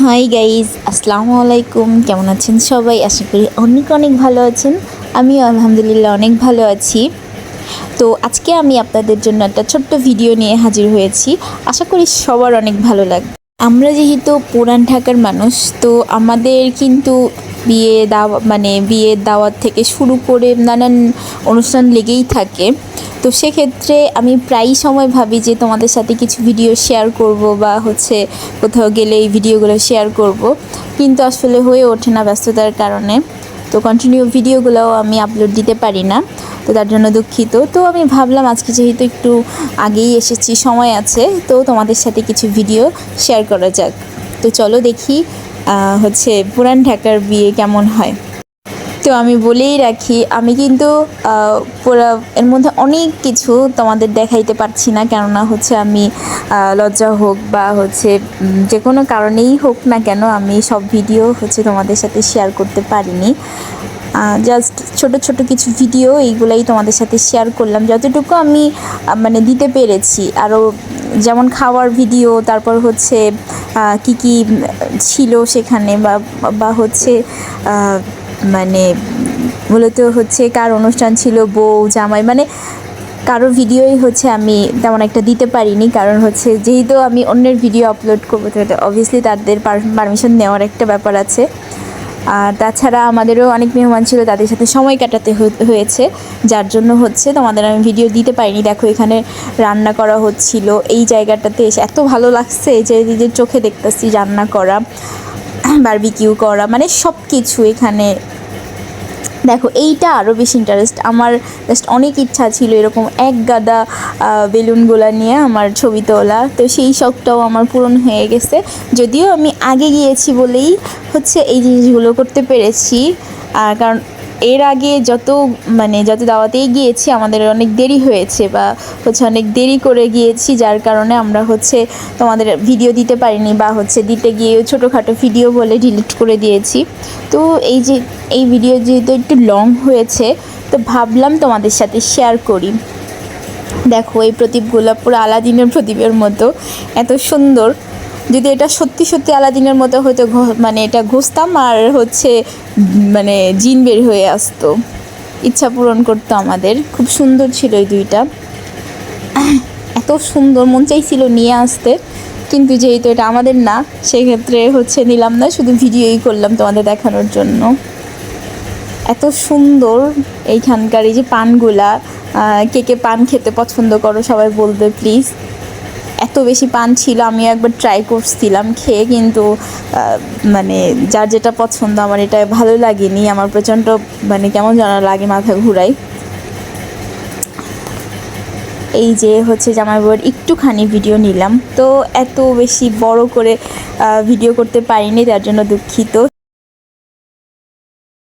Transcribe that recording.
Hi guys আসসালামু আলাইকুম। কেমন আছেন সবাই? আশা করি অনেক অনেক ভালো আছেন। আমিও আলহামদুলিল্লাহ অনেক ভালো আছি। তো আজকে আমি আপনাদের জন্য একটা ছোট্ট ভিডিও নিয়ে হাজির হয়েছি। আশা করি সবার অনেক ভালো লাগবে আমরা যেহেতু পুরান ঢাকার মানুষ, তো আমাদের কিন্তু বিয়ে দাওয়া মানে বিয়ের দাওয়াত থেকে শুরু করে নানান অনুষ্ঠান লেগেই থাকে। তো সেক্ষেত্রে আমি প্রায়ই সময় ভাবি যে তোমাদের সাথে কিছু ভিডিও শেয়ার করব বা হচ্ছে কোথাও গেলে এই ভিডিওগুলো শেয়ার করব। কিন্তু আসলে হয়ে ওঠে না ব্যস্ততার কারণে। তো কন্টিনিউ ভিডিওগুলোও আমি আপলোড দিতে পারি না। তো তার জন্য দুঃখিত। তো আমি ভাবলাম আজকে যেহেতু একটু আগেই এসেছি, সময় আছে, তো তোমাদের সাথে কিছু ভিডিও শেয়ার করা যাক। তো চলো দেখি হচ্ছে পুরান ঢাকার বিয়ে কেমন হয়। তো আমি বলেই রাখি, আমি কিন্তু এর মধ্যে অনেক কিছু তোমাদের দেখাইতে পারছি না। কেননা হচ্ছে আমি লজ্জা হোক বা হচ্ছে যে কোনো কারণেই হোক না কেন আমি সব ভিডিও হচ্ছে তোমাদের সাথে শেয়ার করতে পারিনি। জাস্ট ছোট ছোট কিছু ভিডিও এইগুলাই তোমাদের সাথে শেয়ার করলাম। যতটুকু আমি মানে দিতে পেরেছি। আরও যেমন খাওয়ার ভিডিও তারপর হচ্ছে কি কি ছিল সেখানে বা বা হচ্ছে মানে মূলত হচ্ছে কার অনুষ্ঠান ছিল, বউ, জামাই মানে কারও ভিডিওই হচ্ছে আমি তেমন একটা দিতে পারিনি। কারণ হচ্ছে যেহেতু আমি অন্যের ভিডিও আপলোড করব, তো অবভিয়াসলি তাদের পারমিশন নেওয়ার একটা ব্যাপার আছে। আর তাছাড়া আমাদেরও অনেক মেহমান ছিল, তাদের সাথে সময় কাটাতে হয়েছে। যার জন্য হচ্ছে তোমাদের আমি ভিডিও দিতে পারিনি। দেখো এখানে রান্না করা হচ্ছিল। এই জায়গাটাতে এসে এত ভালো লাগছে যে নিজের চোখে দেখতেছি রান্না করা বারবিকিউ করা মানে সব কিছু এখানে দেখো, এইটা আরও বেশি ইন্টারেস্ট আমার জাস্ট অনেক ইচ্ছা ছিল এরকম এক গাদা বেলুনগুলো নিয়ে আমার ছবি তোলা। তো সেই শখটাও আমার পূরণ হয়ে গেছে। যদিও আমি আগে গিয়েছি বলেই হচ্ছে এই জিনিসগুলো করতে পেরেছি। কারণ এর আগে যত মানে যত দাওয়াতেই গিয়েছি, আমাদের অনেক দেরি হয়েছে বা হচ্ছে অনেক দেরি করে গিয়েছি, যার কারণে আমরা হচ্ছে তোমাদের ভিডিও দিতে পারিনি বা হচ্ছে দিতে গিয়ে ছোটোখাটো ভিডিও বলে ডিলিট করে দিয়েছি। তো এই যে, এই ভিডিও যেহেতু একটু লং হয়েছে, তো ভাবলাম তোমাদের সাথে শেয়ার করি। দেখো, এই প্রদীপগুলো পুরো আলাদিনের প্রদীপের মতো, এত সুন্দর। যদি এটা সত্যি সত্যি আলাদিনের মতো হয়তো মানে এটা ঘষতাম আর হচ্ছে মানে জিন বের হয়ে আসতো। ইচ্ছা পূরণ করতো আমাদের। খুব সুন্দর ছিল এই দুইটা। এত সুন্দর, মন চাইছিল নিয়ে আসতে। কিন্তু যেহেতু এটা আমাদের না, সেক্ষেত্রে হচ্ছে নিলাম না, শুধু ভিডিওই করলাম তোমাদের দেখানোর জন্য। এত সুন্দর এইখানকার এই যে পানগুলা কে কে পান খেতে পছন্দ করো সবাই বলবে প্লিজ এত বেশি পান ছিল, আমি একবার ট্রাই করছিলাম খেয়ে কিন্তু মানে যার যেটা পছন্দ আমার এটা ভালো লাগেনি, আমার প্রচণ্ড মানে কেমন যেন লাগে মাথা ঘুরাই এই যে হচ্ছে জামাই বউয়ের একটুখানি ভিডিও নিলাম, তো এত বেশি বড় করে ভিডিও করতে পারিনি, তার জন্য দুঃখিত।